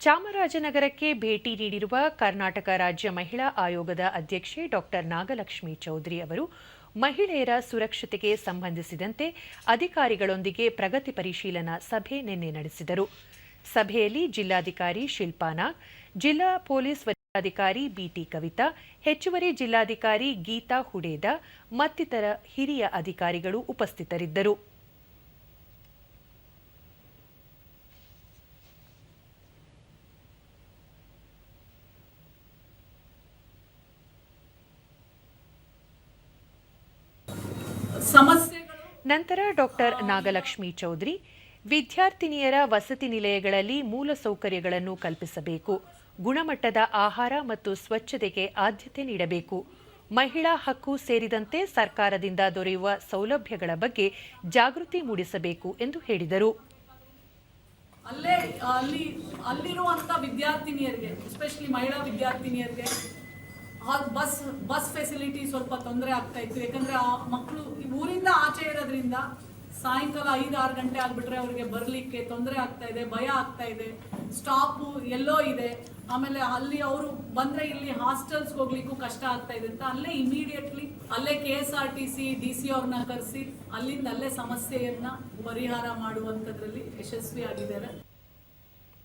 ಚಾಮರಾಜನಗರಕ್ಕೆ ಭೇಟಿ ನೀಡಿರುವ ಕರ್ನಾಟಕ ರಾಜ್ಯ ಮಹಿಳಾ ಆಯೋಗದ ಅಧ್ಯಕ್ಷೆ ಡಾಕ್ಟರ್ ನಾಗಲಕ್ಷ್ಮಿ ಚೌಧರಿ ಅವರು, ಮಹಿಳೆಯರ ಸುರಕ್ಷತೆಗೆ ಸಂಬಂಧಿಸಿದಂತೆ ಅಧಿಕಾರಿಗಳೊಂದಿಗೆ ಪ್ರಗತಿ ಪರಿಶೀಲನಾ ಸಭೆ ನಿನ್ನೆ ನಡೆಸಿದರು. ಸಭೆಯಲ್ಲಿ ಜಿಲ್ಲಾಧಿಕಾರಿ ಶಿಲ್ಪಾನಾ, ಜಿಲ್ಲಾ ಪೊಲೀಸ್ ವರಿಷ್ಠಾಧಿಕಾರಿ ಬಿಟಿ ಕವಿತಾ, ಹೆಚ್ಚುವರಿ ಜಿಲ್ಲಾಧಿಕಾರಿ ಗೀತಾ ಹುಡೇದ, ಮತ್ತಿತರ ಹಿರಿಯ ಅಧಿಕಾರಿಗಳು ಉಪಸ್ಥಿತರಿದ್ದರು. ಸಮಸ್ಯೆಗಳು. ನಂತರ ಡಾಕ್ಟರ್ ನಾಗಲಕ್ಷ್ಮಿ ಚೌಧರಿ ವಿದ್ಯಾರ್ಥಿನಿಯರ ವಸತಿ ನಿಲಯಗಳಲ್ಲಿ ಮೂಲ ಸೌಕರ್ಯಗಳನ್ನು ಕಲ್ಪಿಸಬೇಕು ಗುಣಮಟ್ಟದ ಆಹಾರ ಮತ್ತು ಸ್ವಚ್ಛತೆಗೆ ಆದ್ಯತೆ ನೀಡಬೇಕು. ಮಹಿಳಾ ಹಕ್ಕು ಸೇರಿದಂತೆ ಸರ್ಕಾರದಿಂದ ದೊರೆಯುವ ಸೌಲಭ್ಯಗಳ ಬಗ್ಗೆ ಜಾಗೃತಿ ಮೂಡಿಸಬೇಕು ಎಂದು ಹೇಳಿದರು. ಅಲ್ಲೇ ಅಲ್ಲಿ ಅಲ್ಲಿರುವಂತ ವಿದ್ಯಾರ್ಥಿನಿಯರಿಗೆ ಎಸ್ಪೆಷಲಿ ಮಹಿಳಾ ವಿದ್ಯಾರ್ಥಿನಿಯರಿಗೆ ಆ ಬಸ್ ಬಸ್ ಫೆಸಿಲಿಟಿ ಸ್ವಲ್ಪ ತೊಂದರೆ ಆಗ್ತಾ ಇತ್ತು. ಯಾಕಂದ್ರೆ ಆ ಮಕ್ಕಳು ಊರಿಂದ ಆಚೆ ಇರೋದ್ರಿಂದ ಸಾಯಂಕಾಲ ಐದು ಆರು ಗಂಟೆ ಆಗ್ಬಿಟ್ರೆ ಅವರಿಗೆ ಬರಲಿಕ್ಕೆ ತೊಂದರೆ ಆಗ್ತಾ ಇದೆ, ಭಯ ಆಗ್ತಾ ಇದೆ. ಸ್ಟಾಪು ಎಲ್ಲೋ ಇದೆ. ಆಮೇಲೆ ಅಲ್ಲಿ ಅವರು ಬಂದರೆ ಇಲ್ಲಿ ಹಾಸ್ಟೆಲ್ಸ್ ಹೋಗ್ಲಿಕ್ಕೂ ಕಷ್ಟ ಆಗ್ತಾ ಇದೆ ಅಂತ ಅಲ್ಲೇ ಇಮಿಡಿಯೇಟ್ಲಿ ಅಲ್ಲೇ K S R T C D C ಅವ್ರನ್ನ ಕರೆಸಿ, ಅಲ್ಲಿಂದ ಅಲ್ಲೇ ಸಮಸ್ಯೆಯನ್ನು ಪರಿಹಾರ ಮಾಡುವಂಥದ್ರಲ್ಲಿ ಯಶಸ್ವಿ ಆಗಿದ್ದಾರೆ